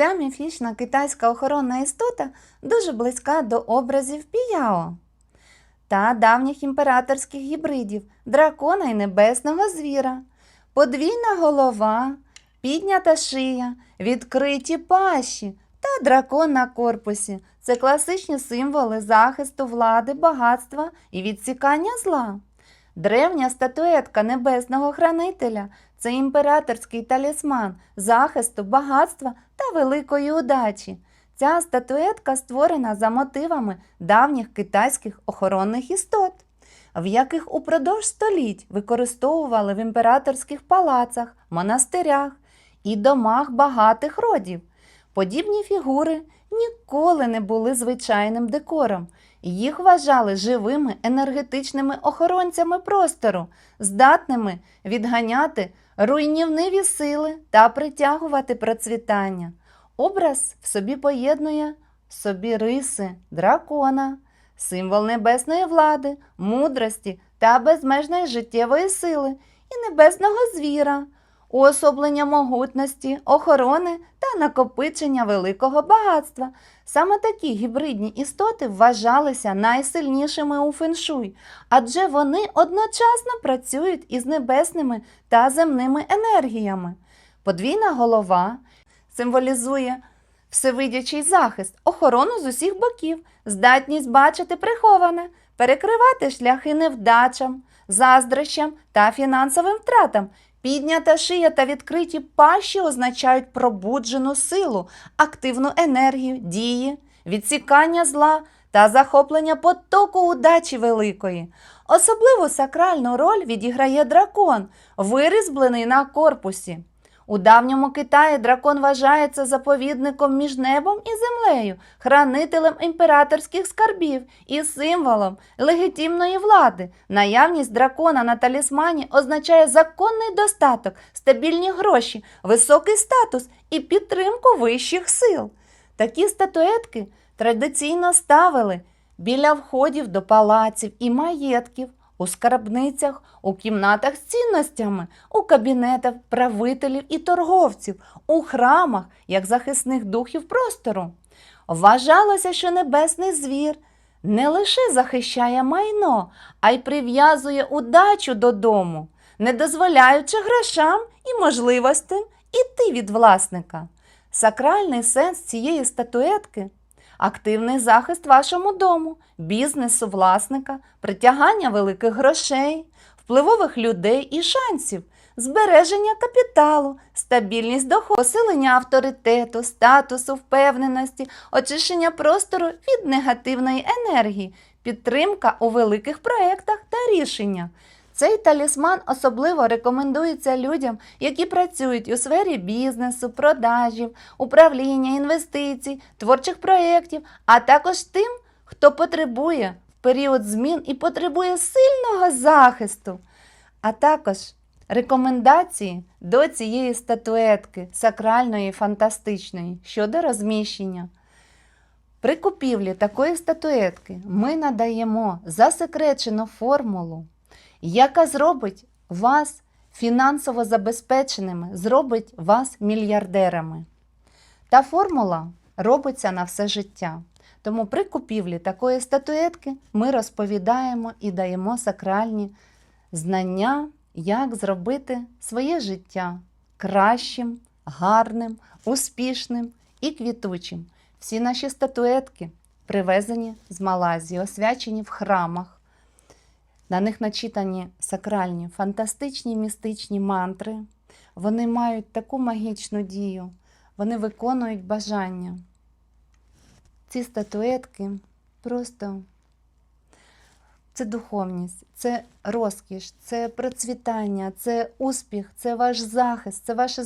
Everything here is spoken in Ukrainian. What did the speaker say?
Ця міфічна китайська охоронна істота дуже близька до образів піяо та давніх імператорських гібридів дракона і небесного звіра, подвійна голова, піднята шия, відкриті пащі та дракон на корпусі. Це класичні символи захисту влади, багатства і відсікання зла. Древня статуетка небесного хранителя це імператорський талісман захисту, багатства та великої удачі. Ця статуетка створена за мотивами давніх китайських охоронних істот, в яких упродовж століть використовували в імператорських палацах, монастирях і домах багатих родів. Подібні фігури ніколи не були звичайним декором. Їх вважали живими енергетичними охоронцями простору, здатними відганяти руйнівниві сили та притягувати процвітання. Образ в собі поєднує собі риси дракона, символ небесної влади, мудрості та безмежної життєвої сили і небесного звіра, уособлення могутності, охорони та накопичення великого багатства. Саме такі гібридні істоти вважалися найсильнішими у феншуй, адже вони одночасно працюють із небесними та земними енергіями. Подвійна голова символізує всевидячий захист, охорону з усіх боків, здатність бачити приховане, перекривати шляхи невдачам, заздрощам та фінансовим втратам. Піднята шия та відкриті пащі означають пробуджену силу, активну енергію, дії, відсікання зла та захоплення потоку удачі великої. Особливу сакральну роль відіграє дракон, вирізблений на корпусі. У давньому Китаї дракон вважається заповідником між небом і землею, хранителем імператорських скарбів і символом легітимної влади. Наявність дракона на талісмані означає законний достаток, стабільні гроші, високий статус і підтримку вищих сил. Такі статуетки традиційно ставили біля входів до палаців і маєтків, у скарбницях, у кімнатах з цінностями, у кабінетах правителів і торговців, у храмах, як захисних духів простору. Вважалося, що небесний звір не лише захищає майно, а й прив'язує удачу додому, не дозволяючи грошам і можливостям іти від власника. Сакральний сенс цієї статуетки активний захист вашому дому, бізнесу власника, притягання великих грошей, впливових людей і шансів, збереження капіталу, стабільність доходу, посилення авторитету, статусу, впевненості, очищення простору від негативної енергії, підтримка у великих проєктах та рішеннях. Цей талісман особливо рекомендується людям, які працюють у сфері бізнесу, продажів, управління, інвестицій, творчих проєктів, а також тим, хто потребує в період змін і потребує сильного захисту. А також рекомендації до цієї статуетки сакральної і фантастичної щодо розміщення. При купівлі такої статуетки ми надаємо засекречену формулу яка зробить вас фінансово забезпеченими, зробить вас мільярдерами. Та формула робиться на все життя. Тому при купівлі такої статуетки ми розповідаємо і даємо сакральні знання, як зробити своє життя кращим, гарним, успішним і квітучим. Всі наші статуетки привезені з Малайзії, освячені в храмах. На них начитані сакральні, фантастичні містичні мантри. Вони мають таку магічну дію, вони виконують бажання. Ці статуетки просто це духовність, це розкіш, це процвітання, це успіх, це ваш захист, це ваше